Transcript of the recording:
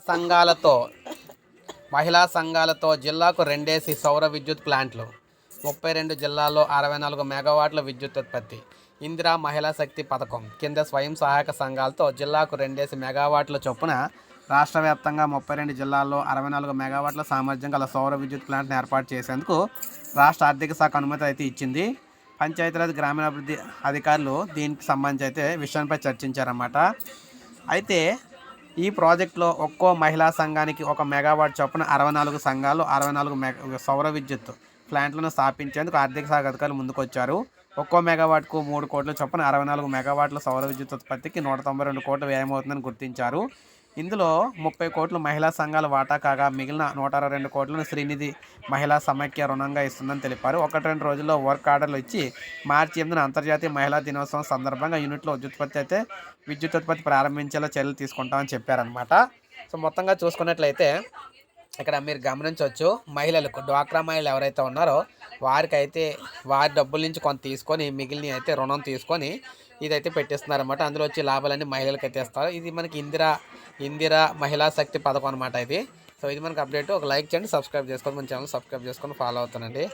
సంఘాలతో మహిళా సంఘాలతో జిల్లాకు రెండేసి సౌర విద్యుత్ ప్లాంట్లు ముప్పై రెండు జిల్లాల్లో అరవై నాలుగు మెగావాట్ల విద్యుత్ ఉత్పత్తి ఇందిరా మహిళా శక్తి పథకం కింద స్వయం సహాయక సంఘాలతో జిల్లాకు రెండేసి మెగావాట్ల చొప్పున రాష్ట్ర వ్యాప్తంగా ముప్పై రెండు జిల్లాల్లో అరవై నాలుగు మెగావాట్ల సామర్థ్యం గల సౌర విద్యుత్ ప్లాంట్ను ఏర్పాటు చేసేందుకు రాష్ట్ర ఆర్థిక శాఖ అనుమతి అయితే ఇచ్చింది. పంచాయతీరాజ్ గ్రామీణాభివృద్ధి అధికారులు దీనికి సంబంధించి అయితే విషయంపై చర్చించారన్నమాట. అయితే ఈ ప్రాజెక్టులో ఒక్కో మహిళా సంఘానికి ఒక మెగావాట్ చొప్పున అరవై నాలుగు సంఘాలు అరవై నాలుగు మెగా సౌర విద్యుత్ ప్లాంట్లను స్థాపించేందుకు ఆర్థిక శాఖ అధికారులు ముందుకొచ్చారు. ఒక్కో మెగావాట్కు మూడు కోట్ల చొప్పున అరవై నాలుగు మెగావాట్ల సౌర విద్యుత్ ఉత్పత్తికి నూట తొంభై రెండు కోట్లు వ్యయమవుతుందని గుర్తించారు. ఇందులో ముప్పై కోట్లు మహిళా సంఘాల వాటా కాగా మిగిలిన నూట అరవై రెండు కోట్లను శ్రీనిధి మహిళా సమైక్య రుణంగా ఇస్తుందని తెలిపారు. ఒకటి రెండు రోజుల్లో వర్క్ ఆర్డర్లు ఇచ్చి మార్చి ఎనిమిదిన అంతర్జాతీయ మహిళా దినోత్సవం సందర్భంగా యూనిట్లో విద్యుత్పత్తి అయితే విద్యుత్ ఉత్పత్తి ప్రారంభించేలా చర్యలు తీసుకుంటామని చెప్పారనమాట సో మొత్తంగా చూసుకున్నట్లయితే ఇక్కడ మీరు గమనించవచ్చు మహిళలకు డ్వాక్రా మహిళలు ఎవరైతే ఉన్నారో వారికైతే వారి డబ్బుల నుంచి కొంత తీసుకొని మిగిలిన అయితే రుణం తీసుకొని ఇదైతే పెట్టిస్తున్నారన్నమాట. అందులో వచ్చే లాభాలన్నీ మహిళలకు అయితే ఇస్తారు. ఇది మనకి ఇందిరా ఇందిరా మహిళా శక్తి పథకం అనమాట ఇది. సో ఇది మనకి అప్డేట్. ఒక లైక్ చేయండి సబ్స్క్రైబ్ చేసుకోండి. మన ఛానల్ సబ్స్క్రైబ్ చేసుకొని ఫాలో అవుతానండి.